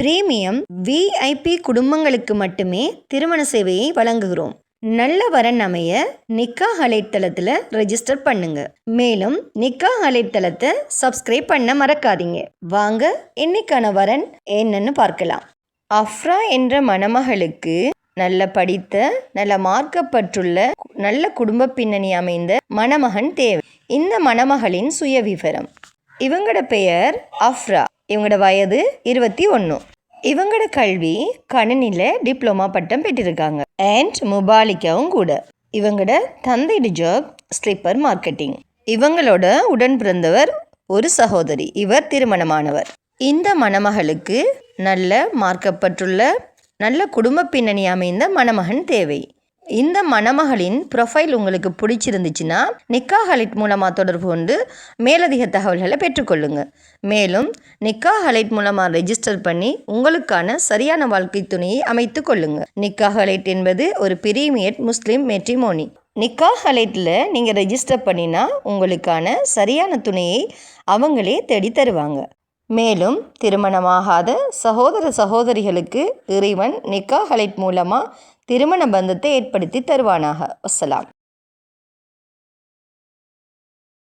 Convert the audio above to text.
Premium VIP குடும்பங்களுக்கு மட்டுமே திருமண சேவையை வழங்குகிறோம். நல்ல வரன் அமைய நிக்கா ஹலைட் தளத்தில் ரெஜிஸ்டர் பண்ணுங்க. மேலும் நிக்கா ஹலைட் தளத்தை சப்ஸ்கிரைப் பண்ண மறக்காதீங்க. வாங்க இன்னைக்கான வரன் என்னன்னு பார்க்கலாம். அஃப்ரா என்ற மணமகளுக்கு நல்ல படித்த நல்ல மார்க்கப்பட்டுள்ள நல்ல குடும்ப பின்னணி அமைந்த மணமகன் தேவை. இந்த மணமகளின் சுயவிவரம். இவங்களோட பெயர் அஃப்ரா. இவங்களோட வயது இருபத்தி ஒன்று இவங்களோட கல்வி கணினியில் டிப்ளமா பட்டம் பெற்றிருக்காங்க. அண்ட் முபாலிக்காவும் கூட. இவங்களோட தந்தையோட ஜாப் ஸ்லிப்பர் மார்க்கெட்டிங் இவங்களோட உடன் பிறந்தவர் ஒரு சகோதரி. இவர் திருமணமானவர். இந்த மணமகளுக்கு நல்ல மார்க்கப்பட்டுள்ள நல்ல குடும்ப பின்னணி அமைந்த மணமகன் தேவை. இந்த மணமகளின் ப்ரொஃபைல் உங்களுக்கு பிடிச்சிருந்துச்சுன்னா நிக்கா ஹலைட் மூலமாக தொடர்பு கொண்டு மேலதிக தகவல்களை பெற்றுக்கொள்ளுங்க. மேலும் நிக்கா ஹலைட் மூலமாக ரெஜிஸ்டர் பண்ணி உங்களுக்கான சரியான வாழ்க்கை துணையை அமைத்து கொள்ளுங்க. நிக்கா ஹலைட் என்பது ஒரு பிரீமியட் முஸ்லீம் மெட்ரிமோனி நிக்கா ஹலைட்டில் நீங்கள் ரெஜிஸ்டர் பண்ணினா உங்களுக்கான சரியான துணையை அவங்களே தேடி தருவாங்க. மேலும் திருமணமாகாத சகோதர சகோதரிகளுக்கு இறைவன் நிக்கா ஹலைட் மூலமாக திருமண பந்தத்தை ஏற்படுத்தி தருவானாக. வசலாம்